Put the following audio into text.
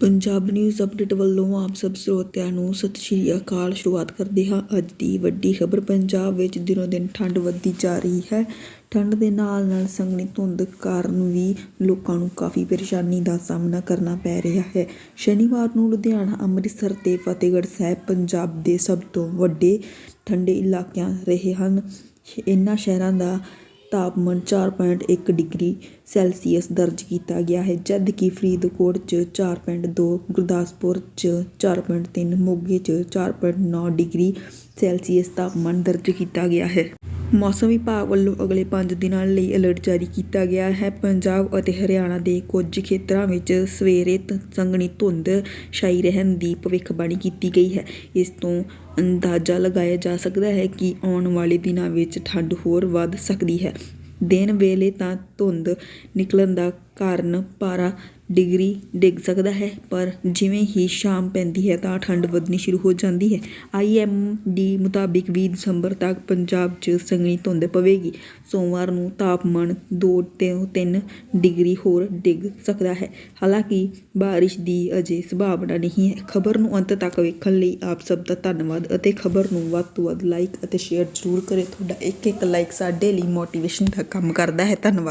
Punjab news update ਵੱਲੋਂ ਆਪ ਸਭ ਸਰੋਤਿਆਂ ਨੂੰ ਸਤਿ ਸ਼੍ਰੀ ਅਕਾਲ। ਸ਼ੁਰੂਆਤ ਕਰਦੇ ਹਾਂ ਅੱਜ ਦੀ ਵੱਡੀ ਖਬਰ। ਪੰਜਾਬ ਵਿੱਚ ਦਿਨੋ ਦਿਨ ਠੰਡ ਵੱਧਦੀ ਜਾ ਰਹੀ ਹੈ। ਠੰਡ ਦੇ ਨਾਲ ਨਾਲ ਸੰਘਣੀ ਧੁੰਦ ਕਾਰਨ ਵੀ ਲੋਕਾਂ ਨੂੰ ਕਾਫੀ ਪਰੇਸ਼ਾਨੀ ਦਾ ਸਾਹਮਣਾ ਕਰਨਾ ਪੈ ਰਿਹਾ ਹੈ। ਸ਼ਨੀਵਾਰ ਨੂੰ ਲੁਧਿਆਣਾ, ਅੰਮ੍ਰਿਤਸਰ ਤੇ ਫਤਿਹਗੜ੍ਹ ਸਾਹਿਬ ਪੰਜਾਬ ਦੇ ਸਭ ਤੋਂ ਵੱਡੇ ਠੰਡੇ ਇਲਾਕਿਆਂ ਰਹੇ ਹਨ। ਇਹਨਾਂ ਸ਼ਹਿਰਾਂ ਦਾ ਤਾਪਮਾਨ 4.1 ਡਿਗਰੀ ਸੈਲਸੀਅਸ ਦਰਜ ਕੀਤਾ ਗਿਆ ਹੈ, ਜਦ ਕਿ ਫਰੀਦਕੋਟ 'ਚ 4.2 ਗੁਰਦਾਸਪੁਰ 'ਚ 4.3 ਮੋਗੇ 'ਚ 4.9 ਡਿਗਰੀ ਸੈਲਸੀਅਸ ਤਾਪਮਾਨ ਦਰਜ ਕੀਤਾ ਗਿਆ ਹੈ। ਮੌਸਮ ਵਿਭਾਗ ਵੱਲੋਂ ਅਗਲੇ ਪੰਜ ਦਿਨਾਂ ਲਈ ਅਲਰਟ ਜਾਰੀ ਕੀਤਾ ਗਿਆ ਹੈ। ਪੰਜਾਬ ਅਤੇ ਹਰਿਆਣਾ ਦੇ ਕੁਝ ਖੇਤਰਾਂ ਵਿੱਚ ਸਵੇਰੇ ਤ- ਸੰਘਣੀ ਧੁੰਦ ਛਾਈ ਰਹਿਣ ਦੀ ਭਵਿੱਖਬਾਣੀ ਕੀਤੀ ਗਈ ਹੈ। ਇਸ ਤੋਂ ਅੰਦਾਜ਼ਾ ਲਗਾਇਆ ਜਾ ਸਕਦਾ ਹੈ ਕਿ ਆਉਣ ਵਾਲੇ ਦਿਨਾਂ ਵਿੱਚ ਠੰਡ ਹੋਰ ਵੱਧ ਸਕਦੀ ਹੈ। ਦਿਨ ਵੇਲੇ ਤਾਂ ਧੁੰਦ ਨਿਕਲਣ ਦਾ ਕਾਰਨ ਪਾਰਾ ਡਿਗਰੀ ਡਿੱਗ ਸਕਦਾ ਹੈ, ਪਰ ਜਿਵੇਂ ਹੀ ਸ਼ਾਮ ਪੈਂਦੀ ਹੈ ਤਾਂ ਠੰਡ ਵਧਣੀ ਸ਼ੁਰੂ ਹੋ ਜਾਂਦੀ ਹੈ। ਆਈ ਐੱਮ ਡੀ ਮੁਤਾਬਿਕ ਵੀਹ ਦਸੰਬਰ ਤੱਕ ਪੰਜਾਬ 'ਚ ਸੰਘਣੀ ਧੁੰਦ ਪਵੇਗੀ। ਸੋਮਵਾਰ ਨੂੰ ਤਾਪਮਾਨ ਦੋ ਤੋਂ ਤਿੰਨ ਡਿਗਰੀ ਹੋਰ ਡਿੱਗ ਸਕਦਾ ਹੈ। ਹਾਲਾਂਕਿ ਬਾਰਿਸ਼ ਦੀ ਅਜੇ ਸੰਭਾਵਨਾ ਨਹੀਂ ਹੈ। ਖਬਰ ਨੂੰ ਅੰਤ ਤੱਕ ਵੇਖਣ ਲਈ ਆਪ ਸਭ ਦਾ ਧੰਨਵਾਦ ਅਤੇ ਖਬਰ ਨੂੰ ਵੱਧ ਤੋਂ ਵੱਧ ਲਾਈਕ ਅਤੇ ਸ਼ੇਅਰ ਜ਼ਰੂਰ ਕਰੇ। ਤੁਹਾਡਾ ਇੱਕ ਇੱਕ ਲਾਈਕ ਸਾਡੇ ਲਈ ਮੋਟੀਵੇਸ਼ਨ ਦਾ ਕੰਮ ਕਰਦਾ ਹੈ। ਧੰਨਵਾਦ।